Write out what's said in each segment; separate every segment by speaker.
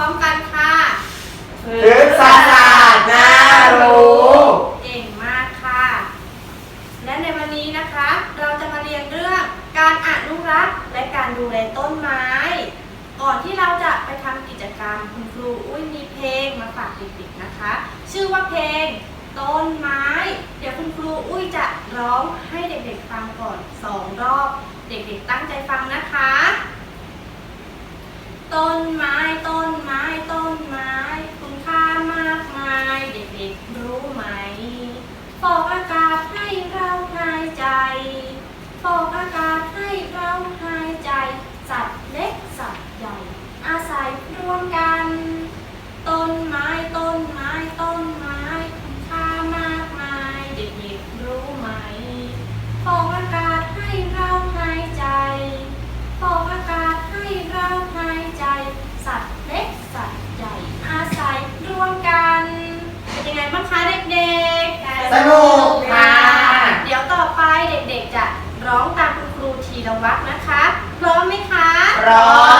Speaker 1: ร้อมกันค่ะพ
Speaker 2: ฤกษศาสตร์น่ารู้
Speaker 1: เก่งมากค่ะ และในวันนี้นะคะ เราจะมาเรียนเรื่องการอนุรักษ์และการดูแลต้นไม้ ก่อนที่เราจะไปทำกิจกรรมคุณครูอุ้ยมีเพลงมาฝากเด็กๆนะคะ ชื่อว่าเพลงต้นไม้ เดี๋ยวคุณครูอุ้ยจะร้องให้เด็กๆฟังก่อนสองรอบ เด็กๆตั้งใจฟังนะคะ ต้นไม้ ร้อน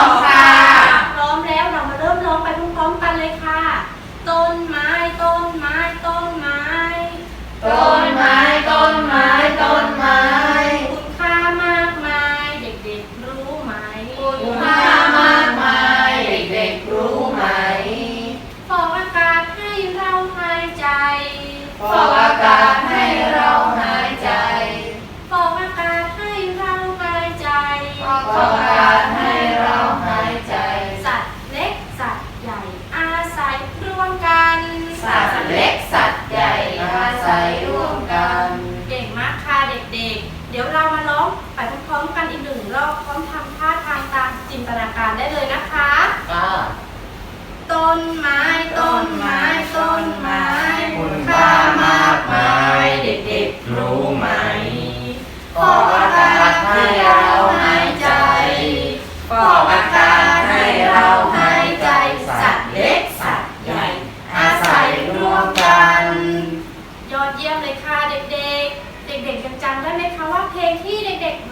Speaker 1: นตนาการได้เลยนะคะ
Speaker 2: ค่ะ
Speaker 1: ต้นไม้ต้นไม้ต้นไม้
Speaker 2: คุณค่ามากมาย เด็กๆรู้ไหมขออากาศให้ยรา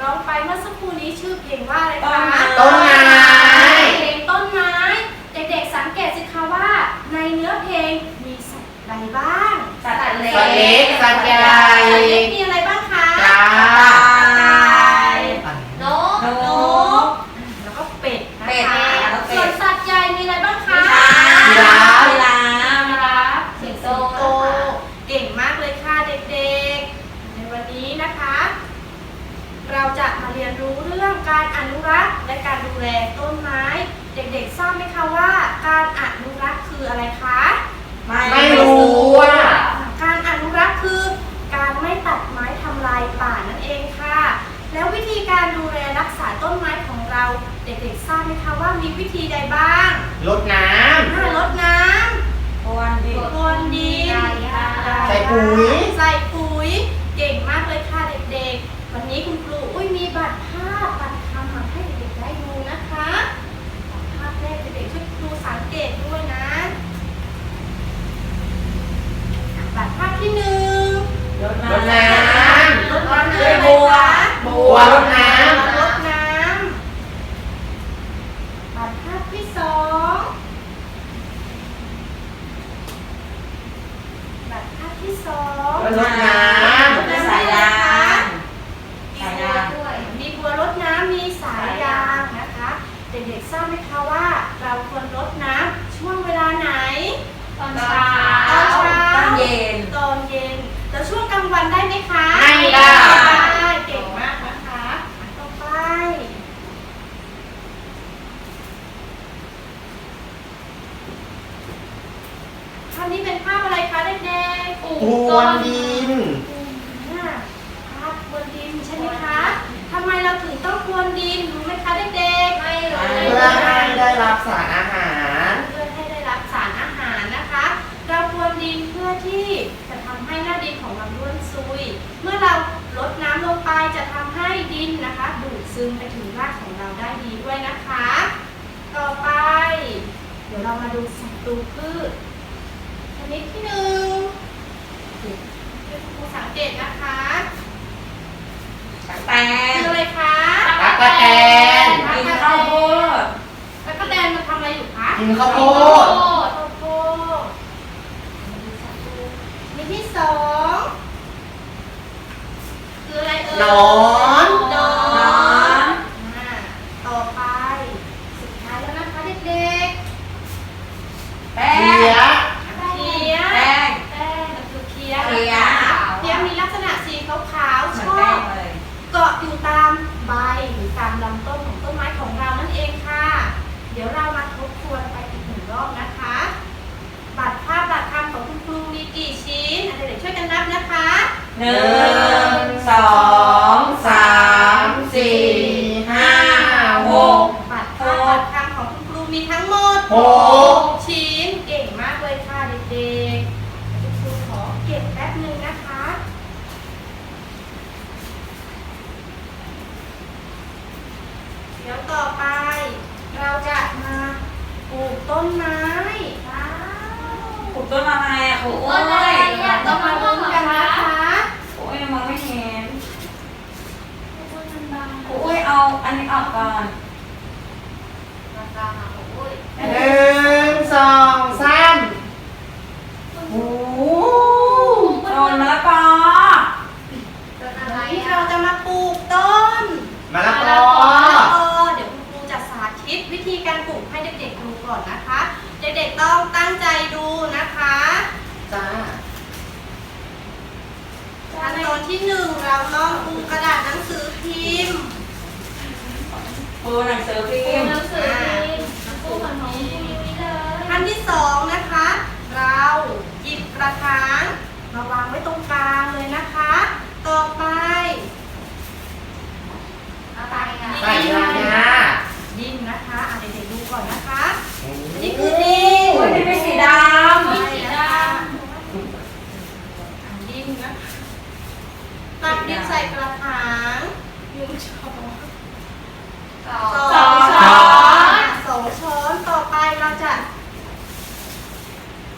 Speaker 2: ร้
Speaker 1: องไปเมื่อสักครู่นี้ชื่อเพลงว่าอะไรคะ
Speaker 2: ต้นไม้
Speaker 1: เพลงต้นไม้ เด็กๆสังเกตสิคะว่า ในเนื้อเพลงมีสัตว์ใดบ้าง
Speaker 3: สัตว์เล็ก
Speaker 2: สัตว์ใหญ่
Speaker 1: สัตว์เล็กมีอะไรบ้างคะ ป
Speaker 3: ลา
Speaker 1: บัวรดน้ำ
Speaker 3: รด
Speaker 1: น้ำตัดภาพที่สองตัดภาพที่สอง
Speaker 2: รดน้
Speaker 3: ว
Speaker 1: นดิน ครับควนดินใช่ไหมคะทำไมเราถึงต้องควนดินรู้ไหมคะเด็กๆไม่รู้
Speaker 2: เพื่อให้ได้รับสารอาหาร
Speaker 1: เพื่อให้ได้รับสารอาหารนะคะ เราควนดินเพื่อที่จะทำให้หน้าดินของเราร่วนซุย เมื่อเราลดน้ำลงไปจะทำให้ดินนะคะ ดูดซึมไปถึงรากของเราได้ดีด้วยนะคะ ต่อไป เดี๋ยวเรามาดูสัตว์ตัวพืชชนิดที่หนึ่ง เกตนะคะ
Speaker 3: ตักแต
Speaker 1: คื
Speaker 3: น
Speaker 1: ออะไรคะ
Speaker 2: ตั๊กกะแตน
Speaker 3: กินข้าวโพด
Speaker 1: ตั๊กกะแตนมันทำอะไรอยู่คะ
Speaker 2: กินข้าวโพด
Speaker 1: ข้าวโพดมาดูศัตรูชนิดที่สองคืออะไรเอ่ย
Speaker 2: หนอน
Speaker 1: หนอน
Speaker 3: นอน
Speaker 1: อ่าต่อไป สุดท้ายแล้วนะคะเด็ก
Speaker 3: แป้
Speaker 2: เขีย
Speaker 3: ง
Speaker 1: ๆเคี้ย
Speaker 3: แป้ง
Speaker 1: แป้งมันคือเคี้ย
Speaker 3: เคี้ย
Speaker 1: เคี้ยมีลักษณะสีขาวๆ
Speaker 3: เหมื
Speaker 1: ช
Speaker 3: อน
Speaker 1: อ
Speaker 3: แป้
Speaker 1: บ
Speaker 3: งเลย
Speaker 1: เกาะอยู่ตามใบหรือตามลำต้นของต้นไม้ของเรานั่นเองค่ะ เดี๋ยวเรามาทบทวนไปอีกหนึ่งรอบนะคะ บัตรภาพบัตรคำของคุณครูมีกี่ชิ้นอะเด็กๆช่วยกันนับนะคะ
Speaker 3: หนึ่งสองสามสี่ห้าหก
Speaker 1: บัตรภาพบัตรคำของคุณครูมีทั้งหมด
Speaker 2: หก
Speaker 1: ชิ้นเก่งมากเลยค่ะเด็กๆคุณครูขอเก็บแป๊บหนึ่งนะคะเดี๋ยวต่อไป เราจะมาปลูกต้นไม้ว้าว
Speaker 3: ปลูกต้นอะไรอะครูอ้
Speaker 1: ต้นอะไร
Speaker 3: ย
Speaker 1: เนี่ยต้องมาลุ้นกันนะคะ
Speaker 3: ครูอ้ยมองไม่เห็น
Speaker 1: ต้นมันบาง
Speaker 3: ครูอ้ย เอาอันนี้ออกก่อน
Speaker 1: ราคาค่ะโอ้ย
Speaker 2: หนึ่งสองสามโอ้โห
Speaker 3: โดนมะละกอ
Speaker 1: ต้นอะไรเราจะมาปลูกต้น
Speaker 2: มะละก
Speaker 1: มะ
Speaker 2: อ
Speaker 1: ละกอเดี๋ยวคุณครูจะสาธิตวิธีการปลูกให้เด็กๆดูก่อนนะคะ เด็กๆต้องตั้งใจดูนะคะ
Speaker 2: จ้า
Speaker 1: ขั้นตอนที่หนึ่งเราต้องปูก
Speaker 3: ปูหนังสือพิมพ์
Speaker 1: หนังสือพิมพ์ปูเหมือนของพิมพ์นี้เลยขั้นที่สองนะคะ เราหยิบกระถางมาวางไว้ตรงกลางเลยนะคะ ต่อไปอะไรอะ
Speaker 2: ใส่อะไรนะ
Speaker 1: ดินนะคะอะเด็กๆดูก่อนนะคะ
Speaker 2: โอ้โห
Speaker 1: นี่คือดิน
Speaker 3: โอ้ยนี่เป็นสีด
Speaker 1: สีดำดินนะตักดินใส่กระถางหนึ่งช้อนสองช้อนสองช้อนต่อไปเราจะำ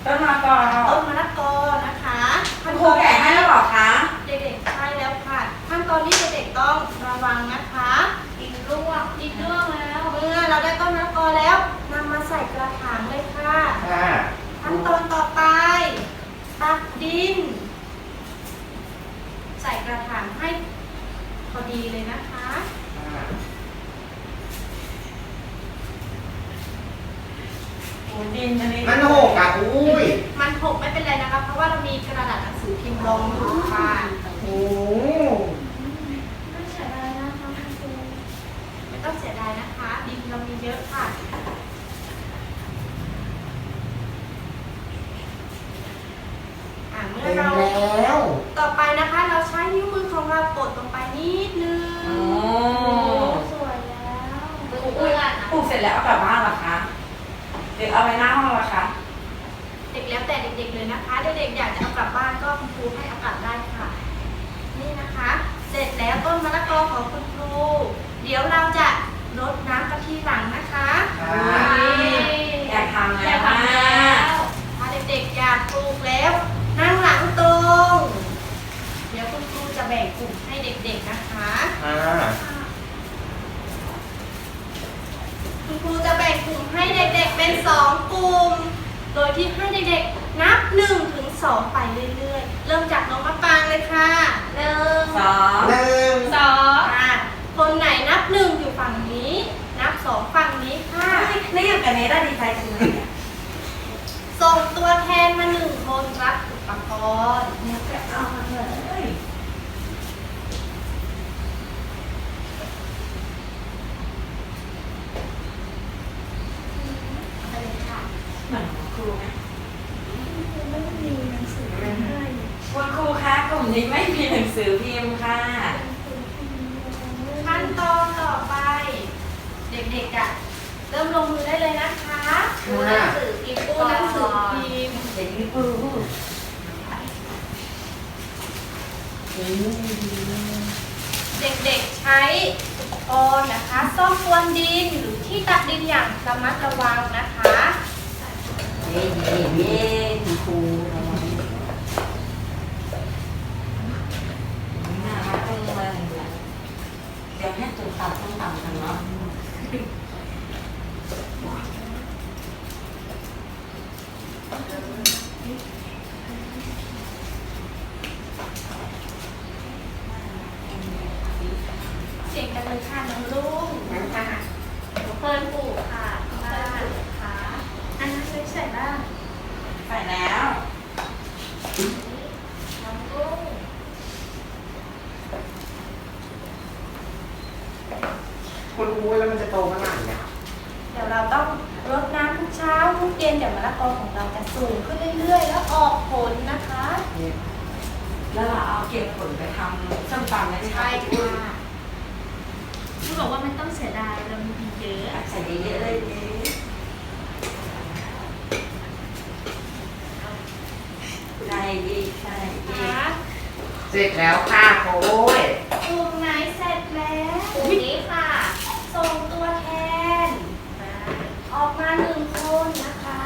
Speaker 3: ต้นมะละกอ
Speaker 1: ต้นมะละกอนะคะ
Speaker 3: คุณครูแกะให้แล้วเหรอคะ
Speaker 1: เด็กๆใช่แล้วค่ะขั้นตอนนี้เด็กๆต้องระวังนะคะ ดินร่วงดินร่วงแล้ว เมื่อเราได้ต้นมะละกอแล้วนำมาใส่กระถางเลยค่ะ
Speaker 2: ค่ะ
Speaker 1: ขั้นตอนต่อไปตักดิน ใส่กระถางให้พอดีเลยนะคะ
Speaker 2: ค่ะ
Speaker 3: โอ้ดินอันนี้
Speaker 2: มันหกอะอุ้ย
Speaker 1: มันหกไม่เป็นไรนะคะ เพราะว่าเรามีกระดาษหนังสือพิมพ์รองอยู่ค่ะ
Speaker 2: โอ้โห
Speaker 1: ไม่เสียดายนะคะคุณครูไม่ต้องเสียดายนะคะ ดินเรามีเยอะค่ะ อะเมื่อ
Speaker 2: เต็ม
Speaker 1: เรา
Speaker 2: แล้ว
Speaker 1: ต่อไปนะคะ เราใช้นิ้วมือของเรากดลงไปนิดนึง
Speaker 3: โอ้
Speaker 1: สวยแล้ว
Speaker 3: ครูอ้ยปลูกเสร็จแล้วเอากลับบ้านเหรอคะหรือเอาไว้หน้าห้องเหรอคะ
Speaker 1: เด็กแล้วแต่เด็กๆเลยนะคะ เด็กๆอยากจะเอากลับบ้านก็คุณครูให้เอากลับได้ค่ะ นี่นะคะ เสร็จแล้ว ต้นมะละกอของคุณครู เดี๋ยวเราจะรดน้ำกะทิหลังนะคะ
Speaker 2: ค่ะ
Speaker 3: อยากทำ
Speaker 1: อ
Speaker 3: แล้
Speaker 1: ยาวก
Speaker 3: ว่า
Speaker 1: ทำแล้วถ้าเด็กๆอยากปลูกแล้ว นั่งหลังตรง เดี๋ยวคุณครูจะแบ่งกลุ่มให้เด็กๆนะคะ
Speaker 2: อ่า
Speaker 1: คุณครูจะแบ่งกลุ่มให้เด็กๆเป็นสองกลุ่ม โดยที่ให้เด็กๆนับหนึ่งถึงสองไปเรื่อยๆ เริ่มจากน้องมะปางเลยค่ะหนึ่ง
Speaker 3: สอง
Speaker 2: หนึ่ง
Speaker 1: สองอะคนไหนนับหนึ่งอยู่ฝั่งนี้ นับสองฝั่งนี้ค่ะ
Speaker 3: นี่อย่างกับเนต้าดีใจจังเลยอะ
Speaker 1: ส่งตัวแทนมาหนึ่งคนรับอุ ปกรณ์
Speaker 3: เนี่ยจะเอามาเลย
Speaker 1: ไปเลยค่ะ
Speaker 3: หมือนของครูไหม
Speaker 1: ไม่มีหนังสือให้
Speaker 3: คุณครูคะกลุ่มนี้ไม่มีหนังสือพิมพ์ค่ะ
Speaker 1: ขั้นตอนต่อไป เด็กๆอะเริ่มลงมือได้เลยนะคะดูหนังสือพิมพ์ดูหนังสือพิมพ์
Speaker 3: เด็กนี่ปู
Speaker 1: เด็กๆใช้อุปกรณ์นะคะซ่อมพรวนดินหรือที่ตักดินอย่างระมัดระวังนะคะ
Speaker 3: เย็นเย็ เพิ่
Speaker 1: นปลูกค่ะเพิ่นปลูกค่ะอันนั้นเลยใส่บ้าง
Speaker 3: ใส่แล้ว
Speaker 1: น้องลุง
Speaker 2: คุณครูแล้วมันจะโตเมื่อไหร่เนี่ย
Speaker 1: เดี๋ยวเราต้องรดน้ำทุกเช้าทุกเย็นเดี๋ยวมะละกอของเราจะสูงขึ้นเรื่อยๆ แล้วออกผลนะคะ
Speaker 3: แล้วเราเอาเก็บผลไปทำส้มตำได้ไหมคะ
Speaker 1: ใช่ค่ะที่บอกว่ามันต้องเสียดายเรามีเยอะ
Speaker 3: ใส่เยอะๆเลยเจ๊ใช่ดีใช่ดี
Speaker 1: ค่ะ
Speaker 2: เสร็จแล้วค่ะโค้ย
Speaker 1: กลุ่มไหนเสร็จแล้วกลุ่มนี้ค่ะ ส่งตัวแทนมาออกมาหนึ่งคนนะคะ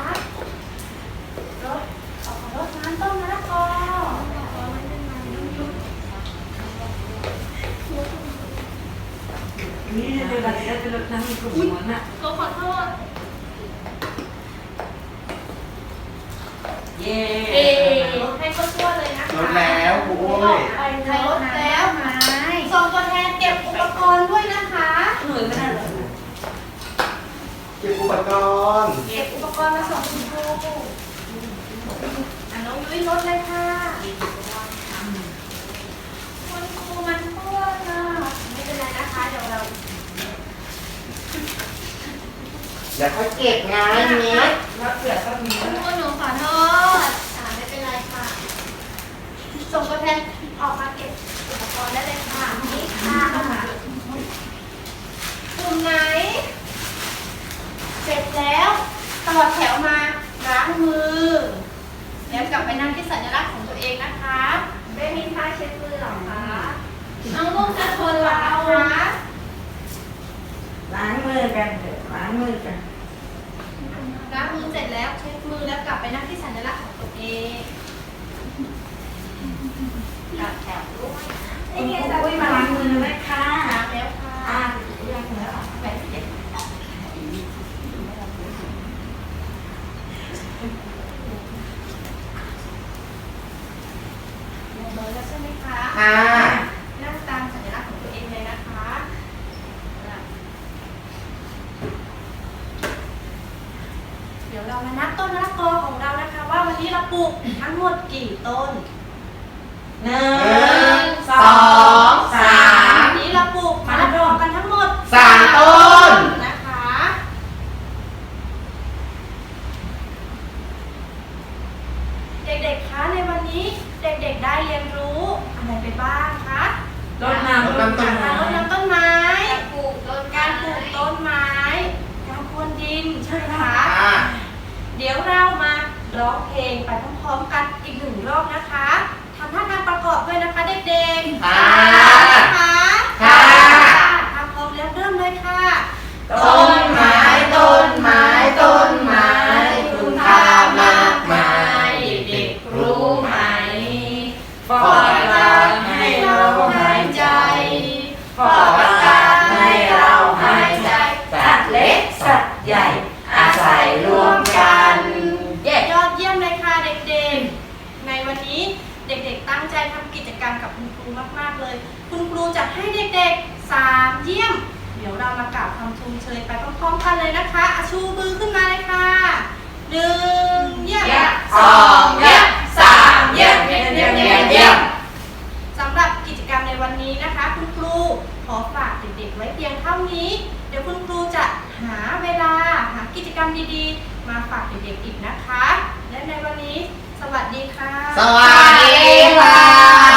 Speaker 1: รถออกมารถน้ำต้มมะละกอเอาไว้เป็นมันนุ่ม
Speaker 3: นี่เป็นอะไรแล้วเป็นรถน้ำมีกลุ่มม้วนอะ
Speaker 1: ๆก็ขอโทษ
Speaker 3: เย้
Speaker 1: เอ๊ให้ก็ชั่วๆเลยนะคะ
Speaker 2: ลดแล้วครูโอ้ย
Speaker 1: ไปรถแล้วไหมส่งตัวแทนเก็บอุปกรณ์ด้วยนะคะ
Speaker 3: หน่วยไม่ได้เหรอ
Speaker 2: เก็บอุปกรณ์
Speaker 1: เก็บอุปกรณ์มาส่งคุณครูอะน้องยุ้ยรถเลยค่ะคุณครูมันพ่วงอะไม่เป็นไรนะคะ เดี๋ยวเรา
Speaker 2: เดี๋ยวค่อยเก็บไงเนี้ย
Speaker 3: แล้วเสือก็มี
Speaker 1: คุณครูหนูขอโทษอ่าไม่เป็นไรค่ะ ส่งตัวแทนออกมาเก็บอุปกรณ์ได้เลยค่ะ นี่ค่ะกลุ่มไหน เสร็จแล้วตลอดแถวมาล้างมือ แล้วกลับไปนั่งที่สัญลักษณ์ของตัวเองนะคะไม่มีผ้าเช็ดมือหรอคะน้องลูกจะทนเราคะ
Speaker 3: ล้างมือกันเถอะล้างมือกัน
Speaker 1: ล้างมือเสร็จแล้วเช็ดมือแล้วกลับไปนั่งที่สัญลักษณ์ของตัวเองกลับแถวด้วยนะ
Speaker 3: คุณครูอุ้ยมาล้างมือไหมคะ
Speaker 1: ล้างแล้วค่ะ
Speaker 3: อ่าเรื่องแล้ว
Speaker 1: ไปเก็บลงมือแล้ว ใช่ไหมคะ
Speaker 2: ค่ะ
Speaker 1: นั่งตามสัญลักษณ์ของตัวเองเลยนะคะเดี๋ยวเรามานับต้นมะละกอของเรานะคะ ว่าวันนี้เราปลูกทั้งหมดกี่ต้น
Speaker 3: หนึ่งสองสาม
Speaker 1: วันนี้เราปลูกมะละกอกันทั้งหมด
Speaker 2: สามต้น
Speaker 1: นะคะ เด็กๆ คะในวันนี้ เด็กๆได้เรียนรู้อะไรไปบ้างคะ
Speaker 3: รดน้ำ
Speaker 2: รดน้ำต้นไม้
Speaker 1: การรดน้ำต้นไม้
Speaker 4: การปลูกต้น
Speaker 1: การปลูกต้นไม้ การพรวนดินใช่ไหมคะ
Speaker 2: ค่ะ
Speaker 1: เดี๋ยวเรามาร้องเพลงไปพร้อมๆกันอีกหนึ่งรอบนะคะทำท่าทางประกอบด้วยนะคะเด็กๆ
Speaker 2: ค่ะ
Speaker 1: นะคะ
Speaker 2: ค่ะ
Speaker 1: ถ้าพร้อมแล้วเริ่มเลยค่ะ
Speaker 2: ต้น
Speaker 1: มากล่าวคำชมเชยไปพร้อมๆกันเลยนะคะอะชูมือขึ้นมาเลยค่ะหนึ่งเยี่ยม
Speaker 3: เยี่ยม สองเยี่ยมสามเยี่ยมเยี่ยมเยี่ยมเยี่ยมเยี่ยม
Speaker 1: สำหรับกิจกรรมในวันนี้นะคะ คุณครูขอฝากเด็กๆไว้เพียงเท่านี้ เดี๋ยวคุณครูจะหาเวลาหากิจกรรมดีๆ มาฝากเด็กๆอีกนะคะ และในวันนี้ สวัสดีค่ะ
Speaker 2: สวัสดีค่ะ